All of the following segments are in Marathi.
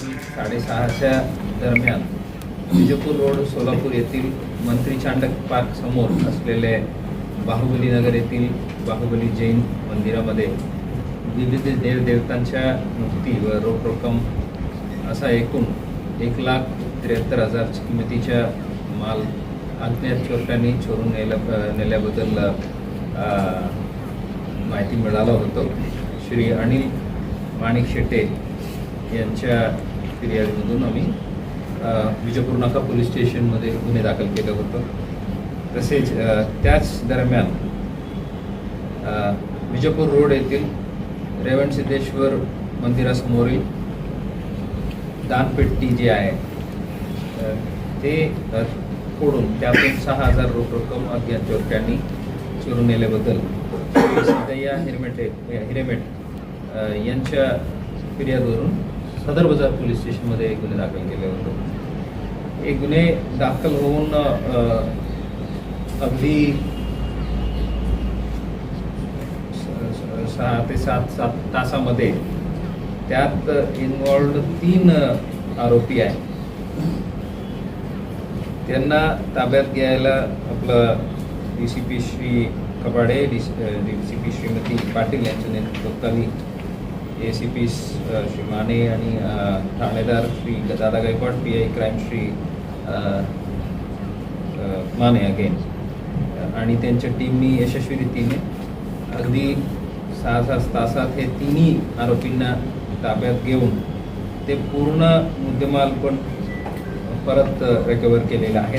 सकाळी साडेसहाच्या दरम्यान विजयपूर रोड सोलापूर येथील मंत्री चांडक पार्क समोर असलेले बाहुबली नगर येथील बाहुबली जैन मंदिरामध्ये विविध देवदेवतांच्या मूर्ती व रोख रक्कम असा एकूण एक लाख त्र्याहत्तर हजार किमतीच्या माल अज्ञात चोरट्यांनी चोरून नेल्या नेल्याबद्दल माहिती मिळालं होतं. श्री अनिल माणिक शेट्टे यांच्या फिर्यादमधून आम्ही विजयपूर नाका पोलीस स्टेशनमध्ये गुन्हे दाखल केलं होतं. तसेच त्याच दरम्यान विजयपूर रोड येथील रेवण सिद्धेश्वर मंदिरासमोरील दानपेटी जी आहे ते फोडून त्यातून सहा हजार रोख रक्कम अज्ञात चोरट्यांनी चोरून नेल्याबद्दल सिद्धय्या हिरमेटे हिरेमेट यांच्या फिर्यादवरून सदर बाजार पोलीस स्टेशनमध्ये एक गुन्हे दाखल केले होते. हे गुन्हे दाखल होऊन अगदी सहा ते सात सात तासामध्ये त्यात इन्वॉल्ड तीन आरोपी आहेत. त्यांना ताब्यात घ्यायला आपलं D C P Shri Kapade D C P Shrimati Patil यांच्या नेतृत्वाखाली A C P Shri Mane आणि uh, Thanedar Shri Dada Gaikwad P I crime Shri Mane again आणि त्यांच्या टीमनी यशस्वी रीतीने अगदी सहा सहा तासात हे तिन्ही आरोपींना ताब्यात घेऊन ते पूर्ण मुद्देमाल पण परत रिकवर केलेलं आहे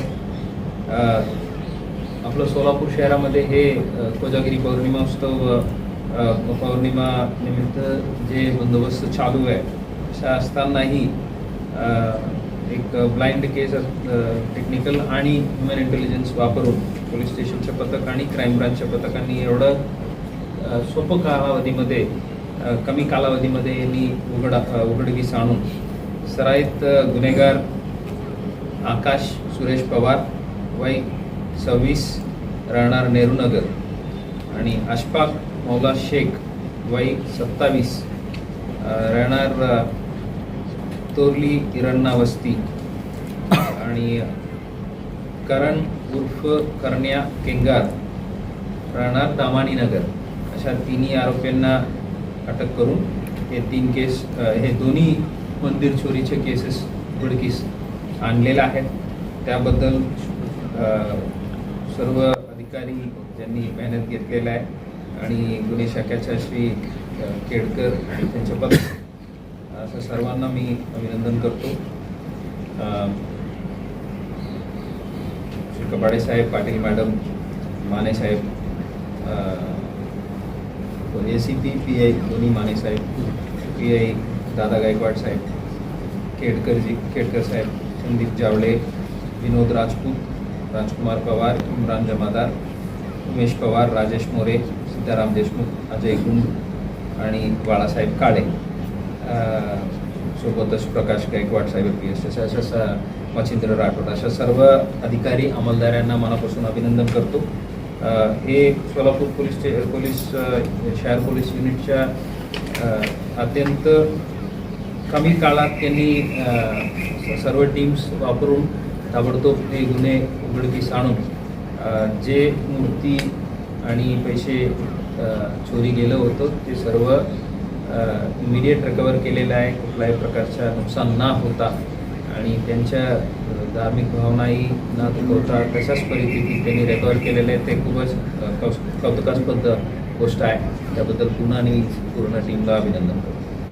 आपलं सोलापूर शहरामध्ये हे uh, कोजागिरी पौर्णिमा उत्सव uh, पौर्णिमा निमित्त जे बंदोबस्त चालू आहे अशा असतानाही एक ब्लाइंड केस टेक्निकल आणि ह्युमन इंटेलिजन्स वापरून पोलीस स्टेशनच्या पथक आणि क्राईम ब्रांचच्या पथकांनी एवढं सोपं कालावधीमध्ये कमी कालावधीमध्ये यांनी उघड उघडकीस आणून सराईत गुन्हेगार आकाश सुरेश पवार वय सव्वीस राहणार नेहरूनगर आणि अशफाक मौला शेख वय सत्तावीस राहणार तोरली इरण्णा वस्ती. आणि करण उर्फ करण्या केंगार राहणार दामानी नगर. अशा तिन्ही आरोपींना अटक करून हे तीन केस हे दोन्ही मंदिर चोरीचे केसेस उघडकीस आणलेले आहेत. त्याबद्दल सर्व अधिकारी ज्यांनी मेहनत घेतलेला आहे आणि गुन्हे शाखेच्या श्री केडकर आणि त्यांच्या पथक असं सर्वांना मी अभिनंदन करतो. श्री कपाडे साहेब Patil madam Mane Saheb A C P P I दोन्ही माने साहेब पी आय दादा गायकवाड साहेब केडकरजी केडकर साहेब संदीप जावळे विनोद राजपूत राजकुमार पवार इम्रान जमादार उमेश पवार राजेश मोरे सीताराम देशमुख अजय गुंड आणि बाळासाहेब काळे. सोबतच प्रकाश गायकवाड साहेब पी एस एस अशा स- मच्छिंद्र राठोड अशा सर्व अधिकारी अंमलदारांना मनापासून अभिनंदन करतो. हे सोलापूर पोलीस पोलीस शहर पोलीस युनिटच्या अत्यंत कमी काळात त्यांनी स- सर्व टीम्स वापरून ताबडतोब हे गुन्हे उघडकीस आणून जे मूर्ती आणि पैसे चोरी गेलं होतं. ते सर्व इमिडिएट रिकवर केलेलं आहे. कुठल्याही प्रकारच्या नुकसान न होता. आणि त्यांच्या धार्मिक भावनाही न दुखवता तशाच परिस्थितीत त्यांनी रेकवर केलेलं आहे. ते खूपच अ, कौतुकास्पद गोष्ट आहे. त्याबद्दल पुन्हा आणि पूर्ण टीमला अभिनंदन करतो.